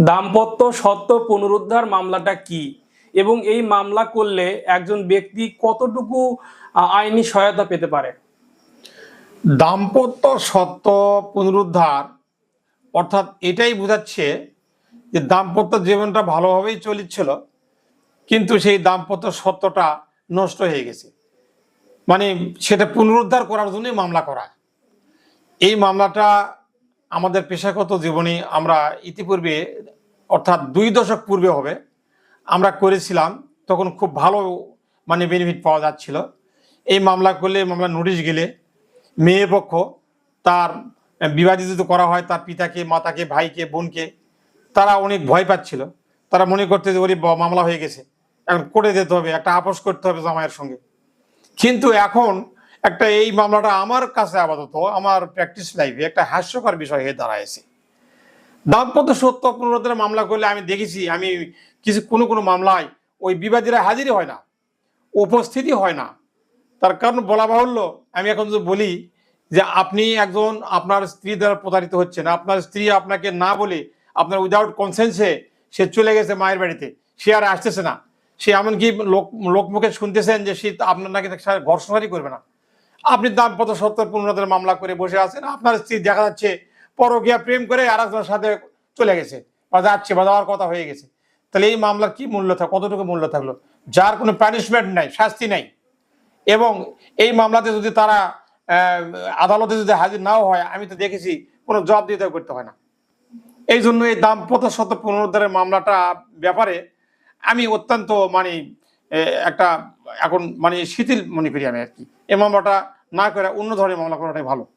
দাম্পত্য সত্য পুনরুদ্ধার মামলাটা কি? এবং এই মামলা করলে একজন ব্যক্তি কতটুকু আইনি সহায়তা পেতে পারে? দাম্পত্য সত্য পুনরুদ্ধার, অর্থাৎ এটাই বোঝাচ্ছে যে দাম্পত্য জীবনটা ভালোভাবেই চলছিল কিন্তু সেই দাম্পত্য সত্যটা নষ্ট হয়ে গেছে। মানে সেটা পুনরুদ্ধার করার জন্যই মামলা করা। এই মামলাটা আমাদের পেশাগত জীবনে আমরা ইতিপূর্বে, অর্থাৎ দুই দশক পূর্বে হবে, আমরা করেছিলাম, তখন খুব ভালো মানে বেনিফিট পাওয়া যাচ্ছিল। এই মামলা করলে মামলা নোটিশ গেলে মেয়ে পক্ষ তার বিবাদিত যদি করা হয়, তার পিতাকে, মাতাকে, ভাইকে, বোনকে, তারা অনেক ভয় পাচ্ছিল। তারা মনে করতে যে, ওরে মামলা হয়ে গেছে। এখন করে দিতে হবে, একটা আপোষ করতে হবে জামাইয়ের সঙ্গে। কিন্তু এখন একটা এই মামলাটা আমার কাছে আপাতত, আমার প্র্যাকটিস লাইফে একটা হাস্যকর বিষয় হয়ে দাঁড়ায়ছে দাম্পত্য সত্য পুনরুদ্ধারের মামলা করলে আমি দেখেছি, আমি কিছু, কোনো কোনো মামলায় ওই বিবাদীরা হাজিরই হয় না উপস্থিতি হয় না। তার কারণ বলা বাহুল্য, আমি এখন যদি বলি যে আপনি একজন, আপনার স্ত্রী দ্বারা প্রতারিত হচ্ছেন, আপনার স্ত্রী আপনাকে না বলে আপনার উইদাউট কনসেন্সে সে চলে গেছে মায়ের বাড়িতে, সে আর আসতেছে না। সে এমনকি লোক, লোকমুখে শুনতেছেন যে সে আপনার নাকি ঘর করবে না। আপনি দাম্পত্য সত্তর পুনরুদ্ধার মামলা করে বসে আছেন, আপনার স্ত্রী দেখা যাচ্ছে পরকিয়া প্রেম করে আর একজনের সাথে চলে গেছে, বা যাচ্ছে, বা যাওয়ার কথা হয়ে গেছে। তাহলে এই মামলার কি মূল্য থাক, কতটুকু মূল্য থাকল? যার কোনো পানিশমেন্ট নাই, শাস্তি নাই। এবং এই মামলাতে যদি তারা আদালতে যদি হাজির নাও হয়, আমি তো দেখেছি কোনো জবাব দিতে করতে হয় না। এই জন্য এই দাম্পত্য সত্য পুনরুদ্ধারের মামলাটা ব্যাপারে আমি অত্যন্ত মানে একটা এখন মানে শিথিল মনে করি আমি আর কি। এই মামলাটা না করে অন্য ধরনের মামলা করাটাই ভালো।